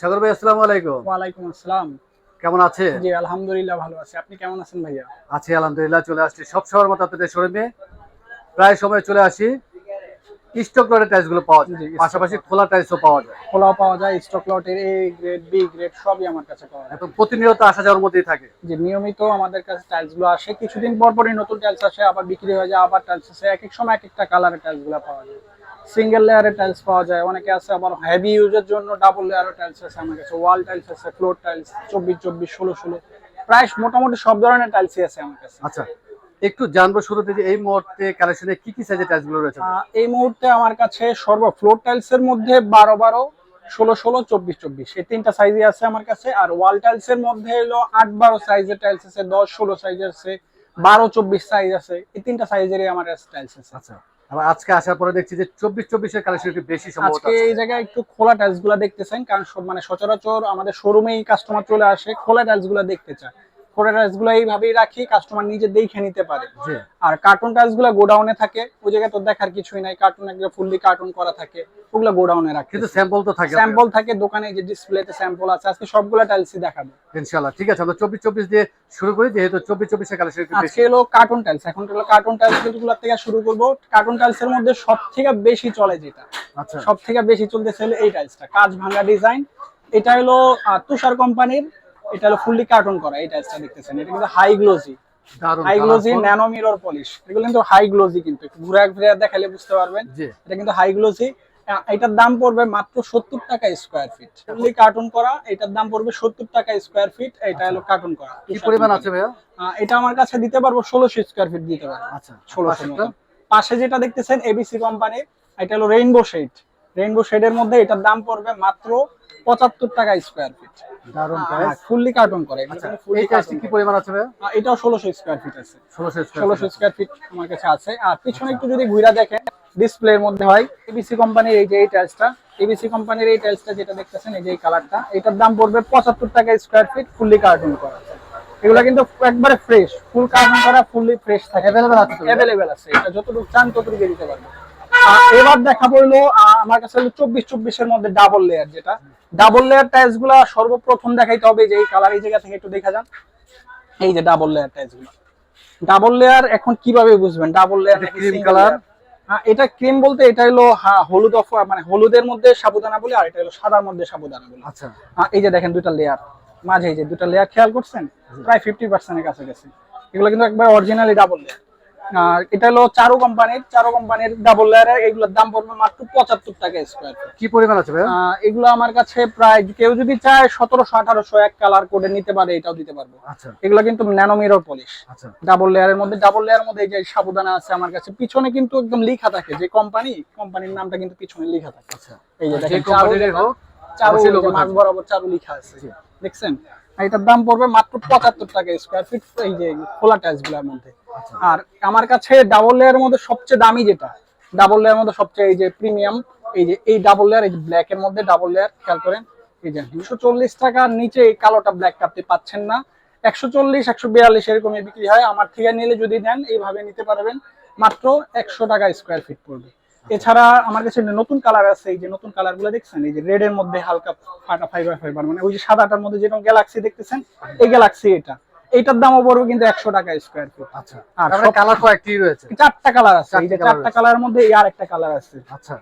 সাগর ভাই আসসালামু আলাইকুম। ওয়ালাইকুম আসসালাম। কেমন আছে? জি আলহামদুলিল্লাহ ভালো আছি। আপনি কেমন আছেন ভাইয়া? আছি আলহামদুলিল্লাহ চলে আসছি। সব সময়ের মতো আপনাদের শোরুমে। প্রায় সময় চলে আসি। স্টক লটের টাইলসগুলো পাওয়া যায়। পাশাপাশি খোলা টাইলসও পাওয়া যায়। খোলাও পাওয়া যায় স্টক লটের এ গ্রেড বি গ্রেড সবই আমার কাছে পাওয়া যায়। প্রতিনিয়ত আসা যাওয়ার মধ্যেই থাকে। যে নিয়মিত আমাদের কাছে টাইলসগুলো আসে। কিছুদিন পর পরই নতুন টাইলস আসে আবার বিক্রি হয়ে যায় আবার টাইলস আসে। এক এক সময় এক একটা কালারের টাইলসগুলো পাওয়া যায়। সিঙ্গেল লেয়ারের টাইলস পাওয়া যায়। অনেকে আছে আবার হেভি ইউজের জন্য ডাবল লেয়ারের টাইলস আছে আমার কাছে। ওয়াল টাইলস আছে ফ্লোর টাইলস চব্বিশ চব্বিশ ষোলো ষোলো। প্রায় মোটামুটি সব ধরনের টাইলসই আছে আমার কাছে। আচ্ছা একটু জানব শুরুতে যে এই মুহূর্তে কালেকশনে কি কি সাইজের টাইলসগুলো রয়েছে? এই মুহূর্তে আমার কাছে সর্ব ফ্লোর টাইলস এর মধ্যে বারো বারো ষোলো ষোলো চব্বিশ চব্বিশ। এই তিনটা সাইজই আছে আমার কাছে। আর ওয়াল টাইলস এর মধ্যে হলো আট বারো সাইজের টাইলস আছে দশ ষোলো সাইজের আছে বারো চব্বিশ সাইজ আছে। এই তিনটা সাইজেরই আমার টাইলস আছে। আচ্ছা। আবার আজকে আসার পরে দেখছি যে চব্বিশ চব্বিশের কালেকশন একটু বেশি আজকে এই জায়গায় একটু খোলা টাইলসগুলা দেখতেছেন কারণ মানে সচরাচর আমাদের শোরুমেই কাস্টমার চলে আসে খোলা টাইলসগুলা দেখতে চায়। খোলা টাইলস এইভাবেই রাখি কাস্টমার নিজে দেখে নিতে পারে। আর কার্টুন টাইলসগুলা গোডাউনে থাকে ওই জায়গায় তো দেখার কিছুই নাই কার্টুন একদম ফুললি কার্টুন করা থাকে ওগুলা গোডাউনে রাখে। কিন্তু স্যাম্পল তো থাকে। স্যাম্পল থাকে দোকানে যে ডিসপ্লেতে স্যাম্পল আছে আজকে সবগুলা টাইলসই দেখাবো। ইনশাল্লাহ ঠিক আছে আমরা চব্বিশ চব্বিশ দিয়ে শুরু করি যেহেতু চব্বিশ চব্বিশের কালেকশন একটু আজকে হলো কার্টুন টাইলস এখন হলো কার্টুন টাইলসগুলো থেকে শুরু করব। কার্টুন টাইলস এর মধ্যে সব থেকে বেশি চলে যেটা আচ্ছা। সব থেকে বেশি চলতেছে এই টাইলসটা কাজ ভাঙা ডিজাইন এটা হলো তুষার কোম্পানির এটা হলো ফুললি কার্টুন করা এই টাইলসটা দেখতেছেন। এটা কিন্তু high glossy high glossy nano mirror polish এগুলো কিন্তু হাই গ্লোজি কিন্তু একটু ঘুরে ঘুরে দেখালে বুঝতে পারবেন। এটা কিন্তু হাই গ্লোসি এটার দাম পড়বে মাত্র সত্তর টাকা স্কোয়ার ফিট ফুললি কার্টুন করা এটার দাম পড়বে সত্তর টাকা স্কোয়ার ফিট এটা হলো কার্টুন করা। কি পরিমাণ আছে ভাইয়া? এটা আমার কাছে দিতে পারব ষোলোশো স্কোয়ার ফিট দিতে পারব। আচ্ছা ষোলোশো পাশে যেটা দেখতেছেন এবিসি কোম্পানি এটা হলো রেইনবো শেড রেইনবো শেডের মধ্যে এটার দাম পড়বে মাত্র পঁচাত্তর টাকা স্কোয়ার ফিট দারুণ প্রাইস ফুললি কার্টুন করে। আচ্ছা এই কাজটি কি পরিমাণ আছে এটাও ষোলোশো স্কোয়ার ফিট আছে। ষোলোশো স্কোয়ার ফিট আমার কাছে আছে। আর পিছনে একটু যদি ঘুরা দেখেন ডিসপ্লের মধ্যে হয় এবিসি কোম্পানির এই যে এই টাইলসটা এবিসি কোম্পানির এই টাইলসটা যেটা দেখতেছেন এই যে এই কালারটা এটার দাম পড়বে পঁচাত্তর টাকা স্কোয়ার ফিট ফুললি কার্টুন করা। এগুলো কিন্তু একবারে ফ্রেশ ফুল কার্টুন করা ফুললি ফ্রেশ থাকে। Available আছে? অ্যাভেলেবেল আছে। এটা যতটুকু চান ততটুকু দিতে পারবে এবার দেখা বলল আমার কাছে হলো চব্বিশ চব্বিশের মধ্যে ডাবল লেয়ার যেটা। ডাবল লেয়ার টাইলসগুলা সর্বপ্রথম দেখাইতে হবে যে এই কালার এই জায়গা থেকে একটু দেখা যান এই যে ডাবল লেয়ার টাইলসগুলো। ডাবল লেয়ার এখন কীভাবে বুঝবেন? ডাবল লেয়ার এটা cream color? এটা ক্রিম বলতে এটা হলো হ্যাঁ, হলুদ অফ মানে হলুদের মধ্যে সাবুদানা বলে আর এটা হলো সাদার মধ্যে সাবুদানা বলে। আচ্ছা। এই যে দেখেন দুটা লেয়ার মাঝে এই যে দুটা লেয়ার খেয়াল করছেন? প্রায় ফিফটি পার্সেন্টের কাছে গেছে এগুলো কিন্তু একবার অরিজিনালি ডাবল লেয়ার এটা হলো চারু কোম্পানির চারু কোম্পানির ডাবল লেয়ারের এগুলোর দাম পড়বে মাত্র পঁচাত্তর টাকা স্কোয়ার কি পরিমাণ আছে এগুলো আমার কাছে প্রায় কেউ যদি চায় সতেরোশো আঠারোশো এক কালার করে নিতে পারে এটাও দিতে পারব। আচ্ছা। এগুলো কিন্তু ন্যানোমিরর পলিশ ডাবল লেয়ারের মধ্যে ডাবল লেয়ারের মধ্যে এই যে সাবুদানা আছে আমার কাছে পিছনে কিন্তু একদম লেখা থাকে যে কোম্পানি কোম্পানির নামটা কিন্তু পিছনে লেখা থাকে। আচ্ছা। এই যে দেখেন চারু চারু। বরাবর চারু লেখা আছে। দেখছেন? এটার দাম পড়বে মাত্র পঁচাত্তর টাকা স্কোয়ার ফিট এই যে খোলা টাইলসগুলোর মধ্যে। আচ্ছা। আর আমার কাছে ডাবল লেয়ারের মধ্যে সবচেয়ে দামি যেটা ডাবল লেয়ারের মধ্যে সবচেয়ে এই যে প্রিমিয়াম এই যে এই ডাবল লেয়ার এই যে ব্ল্যাক এর মধ্যে ডাবল লেয়ার খেয়াল করেন এই যে দুশো চল্লিশ টাকার নিচে এই কালোটা ব্ল্যাকটা আপনি পাচ্ছেন না। একশো চল্লিশ একশো বিয়াল্লিশ এরকমই বিক্রি হয়। আমার থেকে নিলে যদি নেন এইভাবে নিতে পারবেন। মাত্র একশো টাকা স্কোয়ার ফিট পড়বে। এছাড়া আমার কাছে নতুন কালার আছে এই যে নতুন কালারগুলো দেখছেন এই যে রেড এর মধ্যে হালকা ফাটা ফাইবার ফাইবার মানে ওই যে সাদাটার মধ্যে যেরকম গ্যালাক্সি দেখতেছেন এই গ্যালাক্সি এটা। এইটার দামও পড়বে কিন্তু একশো টাকা স্কোয়ার ফিট আচ্ছা আর কালার কয়েকটি রয়েছে। চারটা কালার আছে। এই যে চারটা কালার মধ্যে এই আর একটা কালার আছে। আচ্ছা।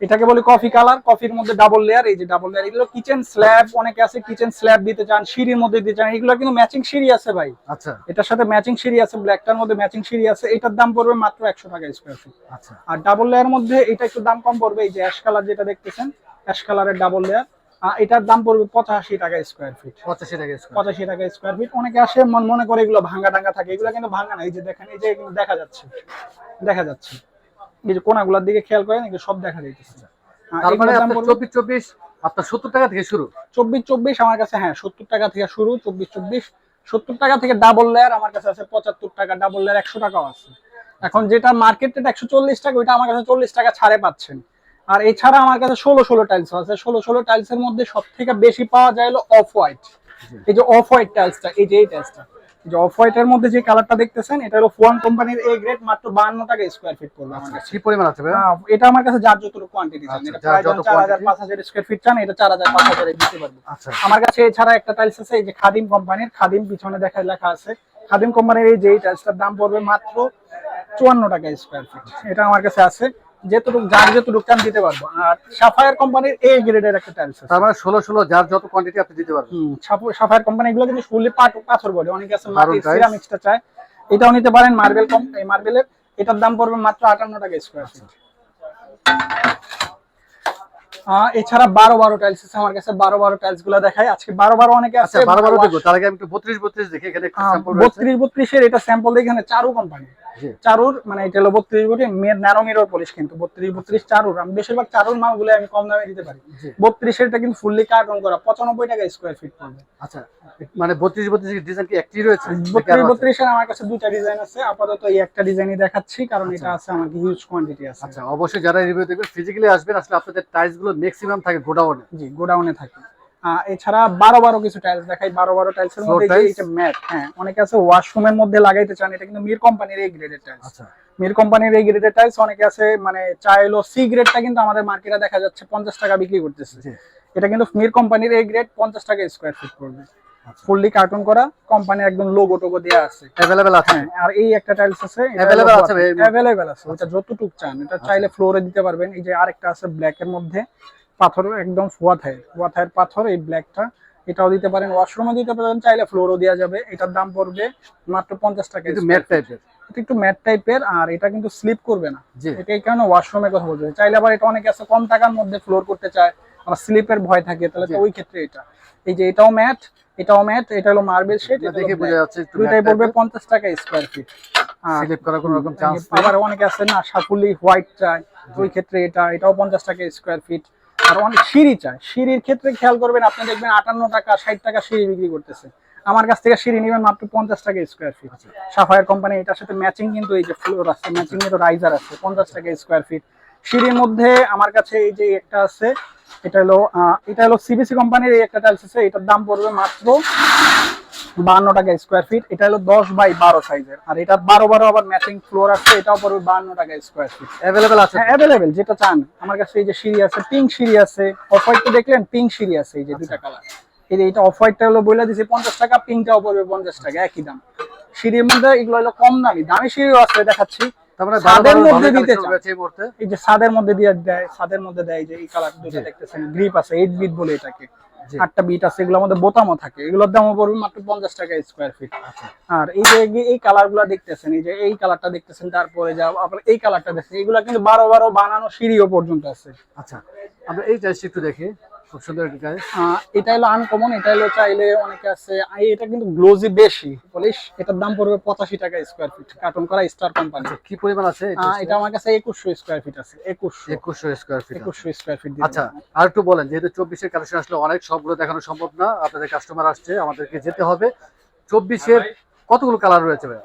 এটাকে বলি কফি কালার কফির মধ্যে ডাবল লেয়ার এই যে ডাবল লেয়ার এগুলো কিচেন স্ল্যাব অনেকে আছে কিচেন স্ল্যাব দিতে চান সিঁড়ির মধ্যে দিতে চান এগুলো কিন্তু ম্যাচিং সিঁড়ি আছে ভাই। আচ্ছা। এটার সাথে ম্যাচিং সিঁড়ি আছে ব্ল্যাকটার মধ্যে ম্যাচিং সিঁড়ি আছে এটার দাম পড়বে মাত্র একশো টাকা স্কোয়ার ফিট আচ্ছা। আর ডাবল লেয়ার মধ্যে এটা একটু দাম কম পড়বে এই যে অ্যাশ কালার যেটা দেখতেছেন অ্যাশ কালারের ডাবল লেয়ার এটার দাম পড়বে পঁচাশি টাকা স্কোয়ার ফিট পঁচাশি টাকা। পঁচাশি টাকা স্কোয়ার ফিট অনেকে আসে মন- মনে করে এগুলো ভাঙ্গা টাঙ্গা থাকে এগুলো কিন্তু ভাঙ্গা না এই যে দেখেন এই যে দেখা যাচ্ছে দেখা যাচ্ছে। এই যে কোনাগুলোর দিকে খেয়াল করেন এগুলো সব দেখা যাইতেছে। আহ, তার এগুলোর দাম আপনার চব্বিশ চব্বিশ আপনার সত্তর টাকা থেকে শুরু। চব্বিশ চব্বিশ আমার কাছে হ্যাঁ সত্তর টাকা থেকে শুরু চব্বিশ চব্বিশ। সত্তর টাকা থেকে ডাবল লেয়ার আমার কাছে আছে পঁচাত্তর টাকা ডাবল লেয়ার একশো টাকাও আছে। এখন যেটা মার্কেট রেট একশো চল্লিশ টাকা ওইটা আমার কাছে চল্লিশ টাকা ছাড়ে পাচ্ছেন। আর এছাড়া আমার কাছে ষোলো ষোলো টাইলস আছে ষোলো ষোলো টাইলসের মধ্যে সব থেকে বেশি পাওয়া যায় হলো অফ হোয়াইট এই যে অফ হোয়াইট টাইলসটা এই যে এই টাইলসটা যে অফ হোয়াইটের মধ্যে যে কালারটা দেখতেছেন এটা হলো ফোন কোম্পানির এ গ্রেড মাত্র বাহান্ন টাকা স্কোয়ার ফিট পড়বে আমার কাছে কি পরিমাণ আছে ভাইয়া এটা আমার কাছে যার যতটুকু কোয়ান্টিটি চান। আচ্ছা, এটা প্রায় স্কোয়ার ফিট চান এটা দিতে পারব আচ্ছা। আমার কাছে এছাড়া একটা টাইলস আছে এই যে খাদিম কোম্পানির খাদিম পিছনে দেখা লেখা আছে। খাদিম কোম্পানির এই যে টাইলসটার দাম পড়বে মাত্র চুয়ান্ন টাকা স্কোয়ার ফিট এটা আমার কাছে আছে। যেটুকু যার যেটুকু দিতে পারব। আর সাফায়ার কোম্পানির গ্রেডের একটা টাইলস আছে। তার মানে ষোলো ষোলো যার যত কোয়ান্টিটি আপনি দিতে পারবেন। সাফায়ার কোম্পানি এগুলো কিন্তু ফুললি পাথর অনেকে আছে মাটির সিরামিক্সটা চায়। এটাও নিতে পারেন মার্বেল কম এই মার্বেলের এটার দাম পড়বে মাত্র আটান্ন টাকা স্কোয়ার ফিট এছাড়া বারো বারো টাইলস আছে। আমার কাছে বারো বারো টাইলসগুলো দেখাই। আজকে বারো বারো অনেকে আছে। আচ্ছা বারো বারো দেখব তার আগে আমি একটু বত্রিশ বত্রিশ দেখি এখানে। বত্রিশ বত্রিশের এটা স্যাম্পল এখানে চারু কোম্পানি। চারুর মানে এটা হলো বত্রিশ ন্যারো মিরর পলিশ কিন্তু। বত্রিশ বত্রিশ চারুর। আমি বেশিরভাগ চারুর মালগুলো আমি কম দামে দিতে পারি। এটা কিন্তু ফুললি কার্টন করা পঁচানব্বই টাকা স্কোয়ার ফিট পড়বে। আচ্ছা মানে বত্রিশ বত্রিশ ডিজাইন কি একটি রয়েছে? বত্রিশ বত্রিশের আমার কাছে দুইটা ডিজাইন আছে। আপাতত এই একটা ডিজাইনই দেখাচ্ছি কারণ এটা আছে আমার হিউজ কোয়ান্টিটি আছে। আচ্ছা অবশ্যই যারা রিভিউ দেখবেন ফিজিক্যালি আসবেন আসলে আপনাদের টাইলসগুলো ম্যাক্সিমাম থাকে গোডাউনে জি গোডাউনে থাকে। এছাড়া বারো বারো কিছু টাইলস দেখাই বারো বারো টাইলসের Floor মধ্যে এটা ম্যাট হ্যাঁ অনেকে আছে ওয়াশরুমের মধ্যে লাগাইতে চান এটা কিন্তু মির কোম্পানির এই গ্রেডের টাইলস আচ্ছা। মির কোম্পানির এই গ্রেডের টাইলস অনেকে আছে মানে চাইলো সি গ্রেডটা কিন্তু আমাদের মার্কেটে দেখা যাচ্ছে পঞ্চাশ টাকা বিক্রি করতেছে। এটা কিন্তু মির কোম্পানির এই গ্রেড পঞ্চাশ টাকা স্কোয়ার ফিট পড়বে। আচ্ছা। ফুললি কার্টুন করা কোম্পানির একদম লোগো টোগো দেওয়া আছে। অ্যাভেলেবেল আছে। হ্যাঁ আর এই একটা টাইলস আছে Available আছে ভাই? আছে ওটা যতটুক চান এটা চাইলে ফ্লোরে দিতে পারবেন। এই যে আরেকটা আছে ব্ল্যাক এর মধ্যে। পাথর একদম ফুয়া থাই ফুয়া থাইয়ের পাথর এই ব্ল্যাকটা এটাও দিতে পারেন ওয়াশরুমে দিতে পারেন চাইলে ফ্লোরও দেওয়া যাবে। এটার দাম পড়বে মাত্র পঞ্চাশ টাকা কিন্তু ম্যাট টাইপের এটা একটু ম্যাট টাইপের আর এটা কিন্তু স্লিপ করবে না। এটা এই কারণে ওয়াশরুমের কথা বলতে চাইলে আবার এটা অনেকে আছে কম টাকার মধ্যে ফ্লোর করতে চায় আবার স্লিপের ভয় থাকে তাহলে তো ওই ক্ষেত্রে এটা। এই যে এটাও ম্যাট এটাও ম্যাট এটা হলো মার্বেল শেড এটা দেখে বোঝা যাচ্ছে দুইটাই পড়বে পঞ্চাশ টাকা স্কোয়ার ফিট স্লিপ করার কোনো রকম চান্স আবার অনেকে আছে না সাফুলি হোয়াইট চায় ওই ক্ষেত্রে এটা এটাও পঞ্চাশ টাকা স্কোয়ার ফিট আর অনেক সিঁড়ি চায় সিঁড়ির ক্ষেত্রে খেয়াল করবেন আপনি দেখবেন আটান্ন টাকা ষাট টাকা সিঁড়ি বিক্রি করতেছে। আমার কাছ থেকে সিঁড়ি নেবেন মাত্র পঞ্চাশ টাকা স্কোয়ার ফিট সাফায়ার কোম্পানি এটার সাথে ম্যাচিং কিন্তু এই যে ফ্লোর আছে ম্যাচিং এর রাইজার আছে পঞ্চাশ টাকা স্কোয়ার ফিট সিঁড়ির মধ্যে আমার কাছে এই যে একটা আছে এটা হলো এটা হলো সিবিসি কোম্পানির এই একটা টাইলস আছে এটার দাম পড়বে মাত্র বান্ন টাকা স্কোয়ার ফিট এটা হলো দশ বাই বারো সাইজের আর এটা বারো বারো আবার ম্যাচিং ফ্লোর আছে এটাও পড়বে বান্ন টাকা স্কোয়ার ফিট অ্যাভেলেবেল আছে অ্যাভেলেবেল যেটা চান। আমার কাছে এই যে সিঁড়ি আছে পিঙ্ক সিঁড়ি আছে। অফ হোয়াইট তো দেখলেন পিঙ্ক সিঁড়ি আছে এই যে দুটা কালার এই এটা অফ হোয়াইটটা হলো বলে দিছি পঞ্চাশ টাকা পিঙ্কটাও পড়বে পঞ্চাশ টাকা একই দাম। সিঁড়ির মধ্যে এগুলো হলো কম দামি দামি সিঁড়িও আছে দেখাচ্ছি। মানে ছাদের মধ্যে দিতে এই যে ছাদের মধ্যে দিয়ে দেয় ছাদের মধ্যে দেয় যে এই কালার দুটো দেখতেছেন গ্রিপ আছে এইট বিট বলে এটাকে। আটটা বিট আছে এগুলো আমাদের বোতামও থাকে। এগুলোর দামও পড়বে মাত্র পঞ্চাশ টাকা স্কোয়ার ফিট আচ্ছা। আর এই যে এই- কালারগুলা দেখতেছেন এই যে এই কালারটা দেখতেছেন তারপরে যা আপনার এই কালারটা দেখছেন এগুলা কিন্তু বারো বারো বানানো সিঁড়িও পর্যন্ত আছে। আচ্ছা আমরা এই চাইছি একটু দেখি। খুব সুন্দর একটা টাইলস এটা হলো আনকমন এটা হলো চাইলে অনেকে আছে এটা কিন্তু গ্লোজি বেশি। বলিস এটার দাম পড়বে পঁচাশি টাকা স্কোয়ার ফিট কার্টন করা স্টার কোম্পানি কি পরিমাণ আছে এটা? আমার কাছে একুশশো স্কোয়ার ফিট আছে একুশশো। একুশশো স্কোয়ার ফিট একুশশো স্কোয়ার ফিট আচ্ছা আর একটু বলেন যেহেতু চব্বিশের কালেকশন আসলে অনেক সবগুলো দেখানো সম্ভব না আপনাদের কাস্টমার আসছে আমাদেরকে যেতে হবে। চব্বিশের কতগুলো কালার রয়েছে ভাই?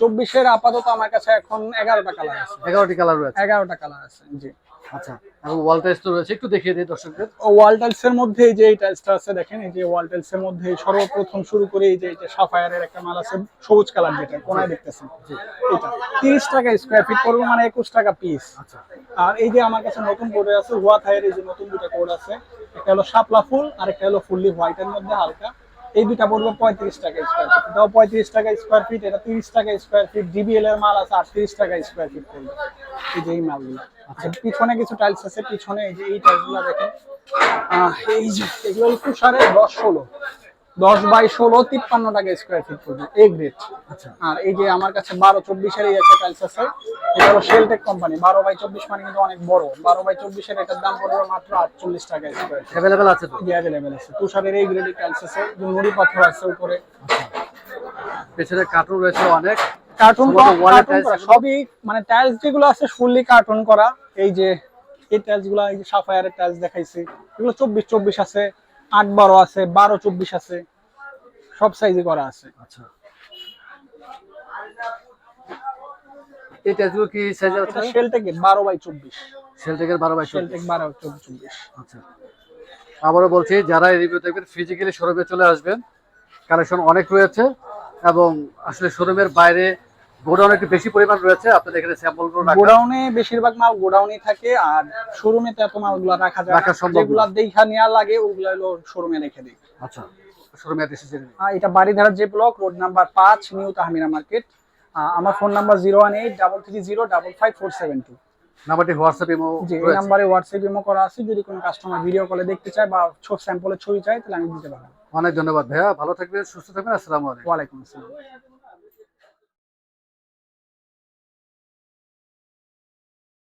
চব্বিশের আপাতত আমার কাছে এখন এগারোটা কালার আছে। এগারোটি কালার রয়েছে। এগারোটা কালার আছে জি। আচ্ছা এবং ওয়াল টাইলস তো রয়েছে একটু দেখিয়ে দিই দর্শকদের। ওয়াল টাইলস এর মধ্যে যে এই টাইলসটা আছে দেখেন এই যে ওয়াল টাইলস এর মধ্যে সর্বপ্রথম শুরু করে এই যে সাফায়ারের একটা মাল আছে সবুজ কালার যেটা কোনায় দেখতেছেন। এটা তিরিশ টাকা স্কোয়ার ফিট পড়বে মানে একুশ টাকা পিস আচ্ছা। আর এই যে আমার কাছে নতুন কোড আছে হুয়া এই যে নতুন দুটা কোড আছে একটা হলো শাপলা ফুল আর একটা হলো ফুললি হোয়াইট এর মধ্যে হালকা। এই দুটা পড়বে পঁয়ত্রিশ টাকা স্কোয়ার ফিট এটাও পঁয়ত্রিশ টাকা স্কোয়ার ফিট এটা তিরিশ টাকা স্কোয়ার ফিট জিবিএল এর মাল আছে আটত্রিশ টাকা স্কোয়ার ফিট পড়বে। এই যে এই মালগুলো। আচ্ছা পিছনে কিছু টাইলস আছে, পিছনে এই যে এই টাইলসগুলো দেখেন। এই যে, এগুলো সাড়ে দশ ষোলো। দশ বাই ষোলো তিপ্পান্ন টাকা স্কোয়ার ফিট পড়বে এ গ্রেড আর এই যে আমার কাছে বারো চব্বিশের এই একটা টাইলস আছে এটা হলো শেলটেক কোম্পানি বারো বাই চব্বিশ মানে কিন্তু অনেক বড়। বারো বাই চব্বিশের এটার দাম পড়বে মাত্র আটচল্লিশ টাকা স্কোয়ার ফিট অ্যাভেলেবেল আছে তো? অ্যাভেলেবেল আছে। তুষারের এই গ্রেডের টাইলস আছে নুড়ি পাথর আছে উপরে। পেছনে কার্টুন রয়েছে অনেক। কার্টুন? সবই মানে টাইলস যেগুলো আছে ফুললি কার্টুন করা। এই যে এই টাইলসগুলো এই যে সাফায়ারের টাইলস দেখাইছি। এগুলো চব্বিশ চব্বিশ আছে। আট বারো আছে বারো চব্বিশ আছে সব সাইজে করা আছে। আচ্ছা। এই টাইলসগুলো কি সাইজ আছে? এটা বাই বাই শেলটেক আচ্ছা। আবারও বলছি যারা এই রিভিউ দেখবেন ফিজিক্যালি শোরুমে চলে আসবেন। কালেকশন অনেক রয়েছে এবং আসলে শোরুমের বাইরে গোডাউন একটু বেশি পরিমাণ রয়েছে আপনাদের এখানে স্যাম্পলগুলো গোডাউনে বেশিরভাগ মাল গোডাউনে থাকে আর শোরুমে তো এত মালগুলা রাখা যায় রাখা সম্ভব। যেগুলা দেখা নেওয়া লাগে ওগুলা হলো শোরুমে রেখে দিই। আচ্ছা শোরুমে অ্যাড্রেস জেনে এটা বাড়িধারার যে block road number new Tahmira market আমার ফোন নাম্বার নাম্বারটি হোয়াটসঅ্যাপ ইমো এই নাম্বারে হোয়াটসঅ্যাপ ইমো করা আছে। যদি কোনো কাস্টমার ভিডিও কলে দেখতে চায় বা ছোট স্যাম্পলের ছবি চায় তাহলে আমি দিতে পারব। অনেক ধন্যবাদ ভাইয়া। ভালো থাকবেন সুস্থ থাকবেন। আসসালামু আলাইকুম। ওয়ালাইকুম আসসালাম।